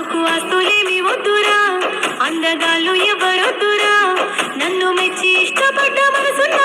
నాకు ఆస్తులేమి వద్దురా అందగాళ్ళు ఎవరొద్దురా నన్ను మెచ్చి ఇష్టపడ్డ మనసున్న